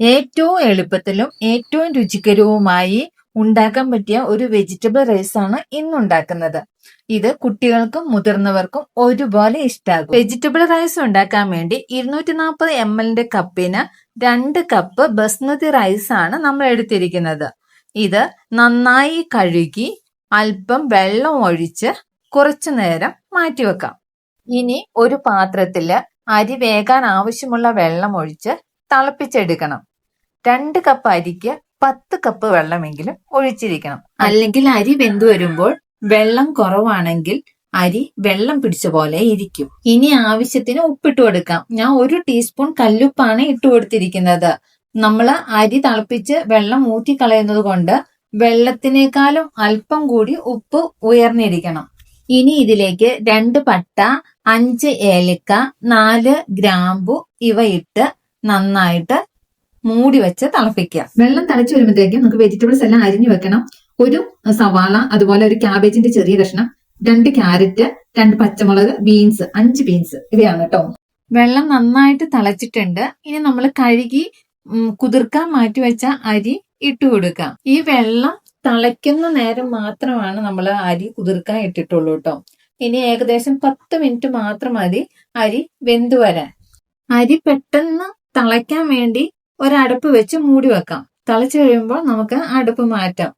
ഏറ്റവും എളുപ്പത്തിലും ഏറ്റവും രുചികരവുമായി ഉണ്ടാക്കാൻ പറ്റിയ ഒരു വെജിറ്റബിൾ റൈസ് ആണ് ഇന്ന് ഉണ്ടാക്കുന്നത്. ഇത് കുട്ടികൾക്കും മുതിർന്നവർക്കും ഒരുപോലെ ഇഷ്ടമാകും വെജിറ്റബിൾ റൈസ് ഉണ്ടാക്കാൻ വേണ്ടി ഇരുന്നൂറ്റി നാൽപ്പത് എം എല്ലിന്റെ കപ്പിന് രണ്ട് കപ്പ് ബസ്മതി റൈസ് ആണ് നമ്മൾ എടുത്തിരിക്കുന്നത്. ഇത് നന്നായി കഴുകി അല്പം വെള്ളം ഒഴിച്ച് കുറച്ചു നേരം മാറ്റിവെക്കാം ഇനി ഒരു പാത്രത്തിൽ അരി വേകാൻ ആവശ്യമുള്ള വെള്ളം ഒഴിച്ച് തിളപ്പിച്ചെടുക്കണം. രണ്ട് കപ്പ് അരിക്ക് പത്ത് കപ്പ് വെള്ളമെങ്കിലും ഒഴിച്ചിരിക്കണം. അല്ലെങ്കിൽ അരി വെന്തു വരുമ്പോൾ വെള്ളം കുറവാണെങ്കിൽ അരി വെള്ളം പിടിച്ച പോലെ ഇരിക്കും. ഇനി ആവശ്യത്തിന് ഉപ്പിട്ട് കൊടുക്കാം. ഞാൻ ഒരു ടീസ്പൂൺ കല്ലുപ്പാണ് ഇട്ട് കൊടുത്തിരിക്കുന്നത്. നമ്മൾ അരി തിളപ്പിച്ച് വെള്ളം ഊറ്റിക്കളയുന്നത് കൊണ്ട് വെള്ളത്തിനേക്കാളും അല്പം കൂടി ഉപ്പ് ഉയർന്നിരിക്കണം. ഇനി ഇതിലേക്ക് രണ്ട് പട്ട അഞ്ച് ഏലക്ക നാല് ഗ്രാമ്പു ഇവ ഇട്ട് നന്നായിട്ട് മൂടി വെച്ച് തിളപ്പിക്കുക. വെള്ളം തിളച്ച് വരുമ്പോഴത്തേക്കും നമുക്ക് വെജിറ്റബിൾസ് എല്ലാം അരിഞ്ഞു വെക്കണം. ഒരു സവാള അതുപോലെ ഒരു ക്യാബേജിന്റെ ചെറിയ കഷ്ണം രണ്ട് ക്യാരറ്റ് രണ്ട് പച്ചമുളക് ബീൻസ് അഞ്ച് ബീൻസ് ഇവയാണ് കേട്ടോ വെള്ളം നന്നായിട്ട് തിളച്ചിട്ടുണ്ട്. ഇനി നമ്മൾ കഴുകി കുതിർക്കാൻ മാറ്റി വെച്ച അരി ഇട്ടു കൊടുക്കാം ഈ വെള്ളം തിളയ്ക്കുന്ന നേരം മാത്രമാണ് നമ്മൾ അരി കുതിർക്കാൻ ഇട്ടിട്ടുള്ളൂ കേട്ടോ ഇനി ഏകദേശം പത്ത് മിനിറ്റ് മാത്രം മതി അരി വെന്തു വരാൻ. അരി പെട്ടെന്ന് തിളയ്ക്കാൻ വേണ്ടി ഒരടപ്പ് വെച്ച് മൂടി വെക്കാം. തിളച്ച് കഴിയുമ്പോൾ നമുക്ക് അടുപ്പ് മാറ്റാം.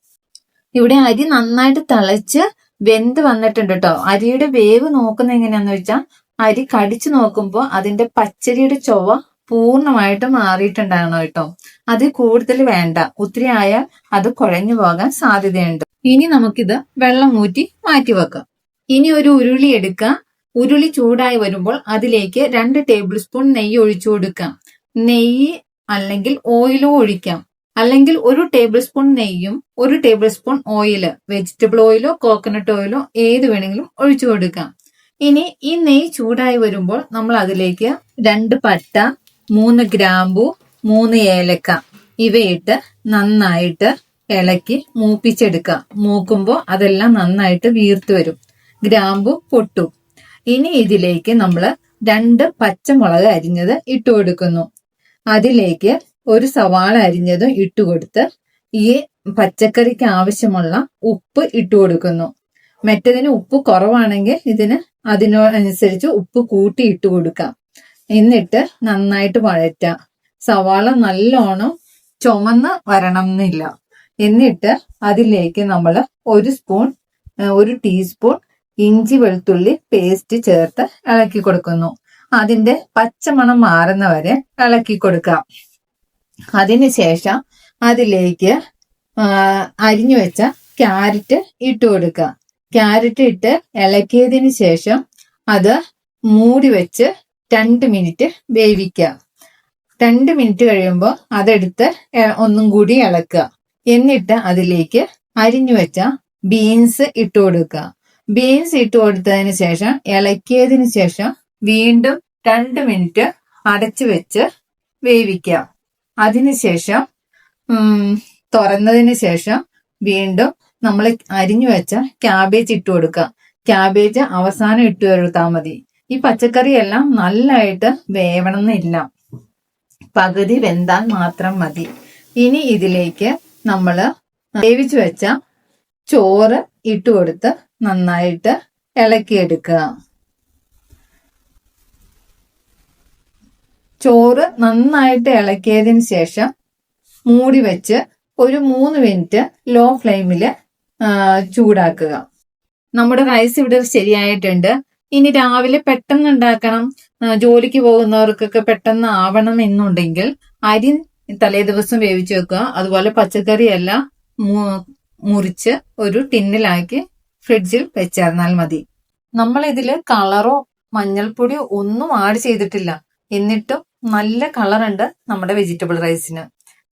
ഇവിടെ അരി നന്നായിട്ട് തിളച്ച് വെന്ത് വന്നിട്ടുണ്ട് കേട്ടോ അരിയുടെ വേവ് നോക്കുന്ന എങ്ങനെയാന്ന് വെച്ചാൽ അരി കടിച്ചു നോക്കുമ്പോൾ അതിന്റെ പച്ചരിയുടെ ചൊവ്വ പൂർണമായിട്ട് മാറിയിട്ടുണ്ടാകണം കേട്ടോ. അത് കൂടുതൽ വേണ്ട. ഒത്തിരി ആയാൽ അത് കുഴഞ്ഞു പോകാൻ സാധ്യതയുണ്ട്. ഇനി നമുക്കിത് വെള്ളം ഊറ്റി മാറ്റി വെക്കാം. ഇനി ഒരു ഉരുളി എടുക്കുക ഉരുളി ചൂടായി വരുമ്പോൾ അതിലേക്ക് രണ്ട് ടേബിൾ സ്പൂൺ നെയ്യ് ഒഴിച്ചു കൊടുക്കാം. നെയ്യ് അല്ലെങ്കിൽ ഓയിലോ ഒഴിക്കാം. അല്ലെങ്കിൽ ഒരു ടേബിൾ സ്പൂൺ നെയ്യും ഒരു ടേബിൾ സ്പൂൺ ഓയിൽ വെജിറ്റബിൾ ഓയിലോ കോക്കനട്ട് ഓയിലോ ഏത് വേണമെങ്കിലും ഒഴിച്ചു കൊടുക്കാം. ഇനി ഈ നെയ്യ് ചൂടായി വരുമ്പോൾ നമ്മൾ അതിലേക്ക് രണ്ട് പട്ട മൂന്ന് ഗ്രാമ്പു മൂന്ന് ഏലക്ക ഇവയിട്ട് നന്നായിട്ട് ഇളക്കി മൂപ്പിച്ചെടുക്കുക. മൂക്കുമ്പോൾ അതെല്ലാം നന്നായിട്ട് വീർത്ത് വരും. ഗ്രാമ്പു പൊട്ടും. ഇനി ഇതിലേക്ക് നമ്മൾ രണ്ട് പച്ചമുളക് അരിഞ്ഞത് ഇട്ടു കൊടുക്കുന്നു. അതിലേക്ക് ഒരു സവാള അരിഞ്ഞതും ഇട്ടുകൊടുത്ത് ഈ പച്ചക്കറിക്ക് ആവശ്യമുള്ള ഉപ്പ് ഇട്ടു കൊടുക്കുന്നു. മറ്റതിന് ഉപ്പ് കുറവാണെങ്കിൽ ഇതിന് അതിനനുസരിച്ച് ഉപ്പ് കൂട്ടി ഇട്ട് കൊടുക്കാം. എന്നിട്ട് നന്നായിട്ട് വഴറ്റാം. സവാള നല്ലോണം ചുമന്ന് വരണം എന്നില്ല എന്നിട്ട് അതിലേക്ക് നമ്മൾ ഒരു സ്പൂൺ ഒരു ടീസ്പൂൺ ഇഞ്ചി വെളുത്തുള്ളി പേസ്റ്റ് ചേർത്ത് ഇളക്കി കൊടുക്കുന്നു. അതിന്റെ പച്ചമണം മാറുന്നവരെ ഇളക്കി കൊടുക്കാം അതിനുശേഷം അതിലേക്ക് അരിഞ്ഞു വെച്ച ക്യാരറ്റ് ഇട്ട് കൊടുക്കുക. ക്യാരറ്റ് ഇട്ട് ഇളക്കിയതിന് ശേഷം അത് മൂടി വെച്ച് രണ്ട് മിനിറ്റ് വേവിക്കുക. രണ്ട് മിനിറ്റ് കഴിയുമ്പോൾ അതെടുത്ത് ഒന്നും കൂടി ഇളക്കുക. എന്നിട്ട് അതിലേക്ക് അരിഞ്ഞു വെച്ച ബീൻസ് ഇട്ട് കൊടുക്കുക. ബീൻസ് ഇട്ട് കൊടുത്തതിന് ശേഷം ഇളക്കിയതിന് ശേഷം വീണ്ടും രണ്ട് മിനിറ്റ് അടച്ചു വെച്ച് വേവിക്കാം. അതിനുശേഷം തുറന്നതിന് ശേഷം വീണ്ടും നമ്മൾ അരിഞ്ഞു വെച്ച ക്യാബേജ് ഇട്ട് കൊടുക്കുക. ക്യാബേജ് അവസാനം ഇട്ട് കൊടുത്താൽ മതി. ഈ പച്ചക്കറി എല്ലാം നല്ലതായിട്ട് വേവണം എന്നില്ല പകുതി വെന്താൽ മാത്രം മതി. ഇനി ഇതിലേക്ക് നമ്മൾ വേവിച്ചു വെച്ച ചോറ് ഇട്ട് കൊടുത്ത് നന്നായിട്ട് ഇളക്കിയെടുക്കുക. ചോറ് നന്നായിട്ട് ഇളക്കിയതിന് ശേഷം മൂടി വെച്ച് ഒരു മൂന്ന് മിനിറ്റ് ലോ ഫ്ലെയിമിൽ ചൂടാക്കുക. നമ്മുടെ റൈസ് ഇവിടെ ശരിയായിട്ടുണ്ട്. ഇനി രാവിലെ പെട്ടെന്ന് ഉണ്ടാക്കണം. ജോലിക്ക് പോകുന്നവർക്കൊക്കെ പെട്ടെന്ന് ആവണം എന്നുണ്ടെങ്കിൽ അരി തലേ ദിവസം വേവിച്ച് വെക്കുക. അതുപോലെ പച്ചക്കറി എല്ലാം മുറിച്ച് ഒരു ടിന്നിലാക്കി ഫ്രിഡ്ജിൽ വെച്ചിരുന്നാൽ മതി. നമ്മൾ ഇതിൽ കളറോ മഞ്ഞൾപ്പൊടിയോ ഒന്നും ആഡ് ചെയ്തിട്ടില്ല. എന്നിട്ടും നല്ല കളറുണ്ട് നമ്മുടെ വെജിറ്റബിൾ റൈസിന്.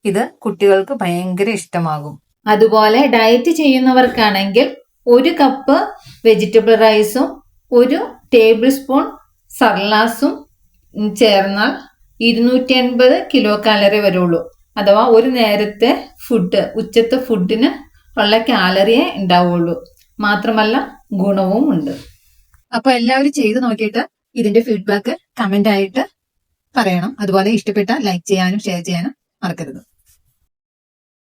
ഇത് കുട്ടികൾക്ക് ഭയങ്കര ഇഷ്ടമാകും. അതുപോലെ ഡയറ്റ് ചെയ്യുന്നവർക്കാണെങ്കിൽ ഒരു കപ്പ് വെജിറ്റബിൾ റൈസും ഒരു ടേബിൾ സ്പൂൺ സർലാസും ചേർന്നാൽ ഇരുന്നൂറ്റി അൻപത് കിലോ കാലറി വരുള്ളൂ. അഥവാ ഒരു നേരത്തെ ഫുഡ് ഉച്ചത്തെ ഫുഡിന് ഉള്ള കാലറിയേ ഉണ്ടാവുള്ളൂ. മാത്രമല്ല ഗുണവും ഉണ്ട് അപ്പൊ എല്ലാവരും ചെയ്ത് നോക്കിയിട്ട് ഇതിന്റെ ഫീഡ്ബാക്ക് കമന്റ് ആയിട്ട് പറയണം. അതുപോലെ ഇഷ്ടപ്പെട്ട ലൈക്ക് ചെയ്യാനും ഷെയർ ചെയ്യാനും മറക്കരുത്.